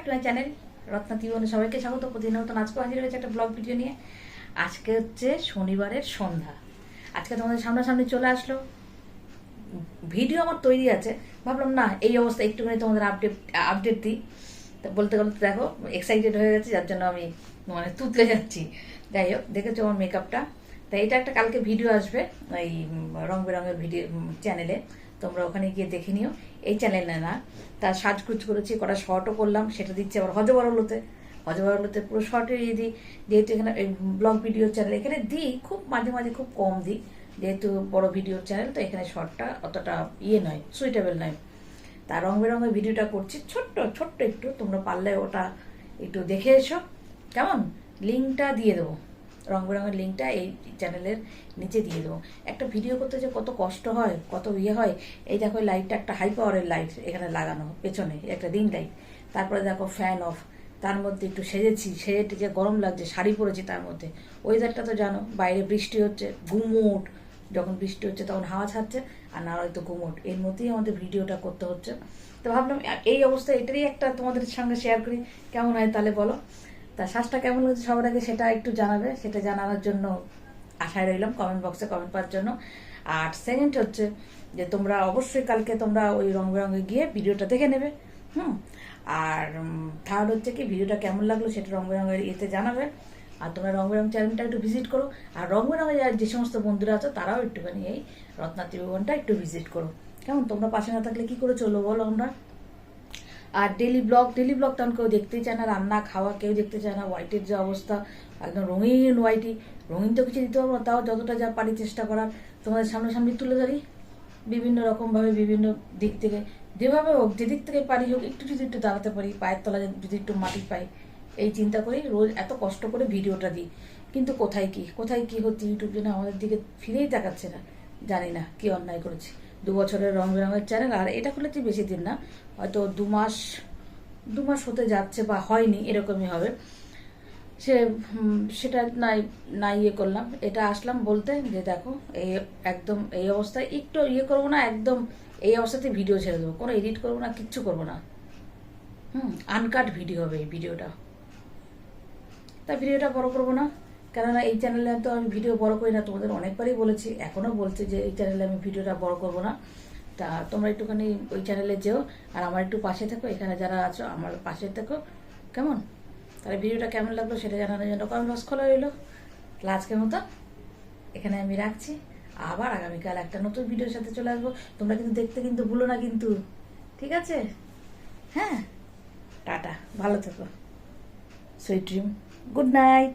Back to my channel, Ratna জীবনে সবাইকে স্বাগত। প্রতিদিন নতুন আজকে হাজির হয়েছে একটা ব্লগ ভিডিও নিয়ে। আজকে হচ্ছে শনিবারের সন্ধ্যা। আজকে তোমাদের সামনাসামনি চলে আসলো। ভিডিও আমার তৈরি আছে। ভাবলাম, না, এই অবস্থা একটুখানি তোমাদের আপডেট আপডেট দিই। তা বলতে বলতে দেখো এক্সাইটেড হয়ে গেছে, যার জন্য আমি মানে তুতলে যাচ্ছি। যাই হোক, দেখেছ আমার মেকআপটা তা এটা একটা কালকে ভিডিও আসবে এই রং বেরঙের ভিডিও চ্যানেলে। তোমরা ওখানে গিয়ে দেখে নিও। এই চ্যানেলে না, তার সাজগুজ করেছি, কটা শর্টও করলাম, সেটা দিচ্ছে আবার হজবরলতে হজবরলতে পুরো শর্টে দিয়ে দিই। যেহেতু এখানে ব্লগ ভিডিও চ্যানেল এখানে দিই, খুব মাঝে মাঝে খুব কম দিই। যেহেতু বড় ভিডিও চ্যানেল তো এখানে শর্টটা অতটা ইয়ে নয় সুইটেবল নয়। তা রং বেরঙের ভিডিওটা করছি, ছোট্ট ছোট্ট একটু, তোমরা পারলে ওটা একটু দেখে এসো। কেমন? লিঙ্কটা দিয়ে দেবো। রং বেরঙের লিঙ্কটা এই চ্যানেলের নিচে দিয়ে দেবো। একটা ভিডিও করতে যে কত কষ্ট হয়, কত ইয়ে হয়, এই দেখো লাইটটা একটা হাই পাওয়ারের লাইট এখানে লাগানো, পেছনে, একটা রিং লাইট তারপরে দেখো ফ্যান অফ তার মধ্যে একটু সেজেছি, সেজে টেজে গরম লাগছে, শাড়ি পরেছি তার মধ্যে। ওয়েদারটা তো জানো, বাইরে বৃষ্টি হচ্ছে, গুমোট। যখন বৃষ্টি হচ্ছে তখন হাওয়া ছাড়ছে, আর না হয়তো গুমোট। এর মধ্যেই আমাদের ভিডিওটা করতে হচ্ছে। তো ভাবলাম, এই অবস্থা, এটারই একটা তোমাদের সঙ্গে শেয়ার করি। কেমন হয় তাহলে বলো? তা শ্বাসটা কেমন হচ্ছে সবার আগে সেটা একটু জানাবে, সেটা জানানোর জন্য আশায় রইলাম কমেন্ট বক্সে কমেন্ট পাওয়ার জন্য। আর সেকেন্ড হচ্ছে যে তোমরা অবশ্যই কালকে তোমরা ওই রং বেরঙে গিয়ে ভিডিওটা দেখে নেবে, হুম? আর থার্ড হচ্ছে কি ভিডিওটা কেমন লাগল সেটা রং বেরঙের ইয়েতে জানাবে। আর তোমরা রং চ্যানেলটা একটু ভিজিট করো। আর রং বেরঙে যে সমস্ত বন্ধুরা আছো তারাও একটুখানি এই রত্না ত্রিভুবনটা একটু ভিজিট করো। কেমন? তোমরা পাশে না থাকলে কি করে চলবো বলো আমরা? আর ডেলি ব্লগ ডেলি ব্লগ তখন কেউ দেখতেই চায় না, রান্না, খাওয়া কেউ দেখতে চায় না হোয়াইটের যে অবস্থা, একদম রঙিন হোয়াইটি রঙিন তো কিছু দিতে পারব তাও যতটা যা পারি চেষ্টা করার। তোমাদের সামনাসামনি তুলে ধরি। বিভিন্ন রকমভাবে, বিভিন্ন দিক থেকে, যেভাবে হোক, যেদিক থেকে পারি হোক, একটু যদি একটু দাঁড়াতে পারি, পায়ের তলা যদি একটু মাটি পাই, এই চিন্তা করেই রোজ এত কষ্ট করে ভিডিওটা দিই। কিন্তু কোথায় কি? কোথায় কি হচ্ছে? ইউটিউব যেন আমাদের দিকে ফিরেই তাকাচ্ছে না, জানি না, কি অন্যায় করেছি। দু বছরের রং বেরঙের চ্যানেল আর এটা খুলেছি বেশি দিন না। হয়তো দু মাস দু মাস হতে যাচ্ছে বা হয়নি, এরকমই হবে। সে সেটা নাই না ইয়ে করলাম। এটা আসলাম বলতে যে দেখো এই একদম এই অবস্থায় একটু ইয়ে করব না, একদম এই অবস্থাতে ভিডিও ছেড়ে দেবো। কোনো এডিট করব না, কিচ্ছু করব না। হুম আনকাট ভিডিও হবে এই ভিডিওটা তা ভিডিওটা বড় করব না। কেননা এই চ্যানেলে তো আমি ভিডিও বড় করি না, তোমাদের অনেকবারই বলেছি এখনও বলছি যে এই চ্যানেলে আমি ভিডিওটা বড় করব না। তা তোমরা একটুখানি ওই চ্যানেলে যেও, আর আমার একটু পাশে থেকো, এখানে যারা আছো, আমার পাশে থেকো। কেমন? তাহলে ভিডিওটা কেমন লাগল সেটা জানানোর জন্য কমেন্ট বক্স খোলা রইল। তাহলে আজকের মতো এখানে আমি রাখছি। আবার আগামীকাল একটা নতুন ভিডিওর সাথে চলে আসব। তোমরা কিন্তু দেখতে কিন্তু ভুলো না কিন্তু। ঠিক আছে? হ্যাঁ? টাটা, ভালো থেকো। Sweet dream good night